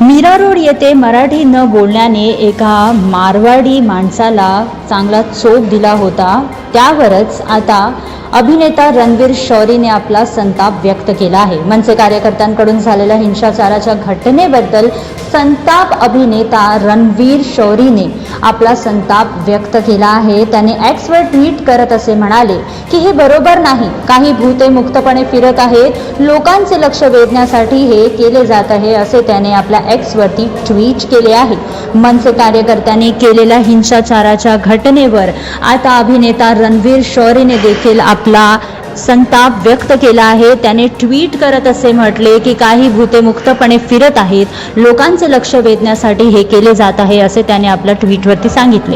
Mira road येथे मराठी न बोलण्याने एका मारवाडी माणसाला चांगला चोप दिला होता. त्यावरच आता अभिनेता रणवीर शौरीने आपला संताप व्यक्त केला आहे. मनसे कार्यकर्त्यांकडून झालेल्या हिंसाचाराच्या घटनेबद्दल संताप अभिनेता रणवीर शौरीने आपला संताप व्यक्त केला आहे. त्याने एक्सवर ट्विट करत असे म्हणाले की हे बरोबर नाही. काही भूते मुक्तपणे फिरत आहेत. लोकांचे लक्ष वेधण्यासाठी हे केले जात आहे असे त्याने आपल्या एक्सवरती ट्विट केले आहे. मनसे कार्यकर्त्यांनी केलेल्या हिंसाचाराच्या घटनेवर आता अभिनेता रणवीर शौरीने देखील आपला संताप व्यक्त केला आहे. त्याने ट्विट करत असे म्हटले की काही भूते मुक्तपणे फिरत आहेत. लोकांचे लक्ष वेधण्यासाठी हे केले जात आहे असे त्याने आपल्या ट्विटवरती सांगितले.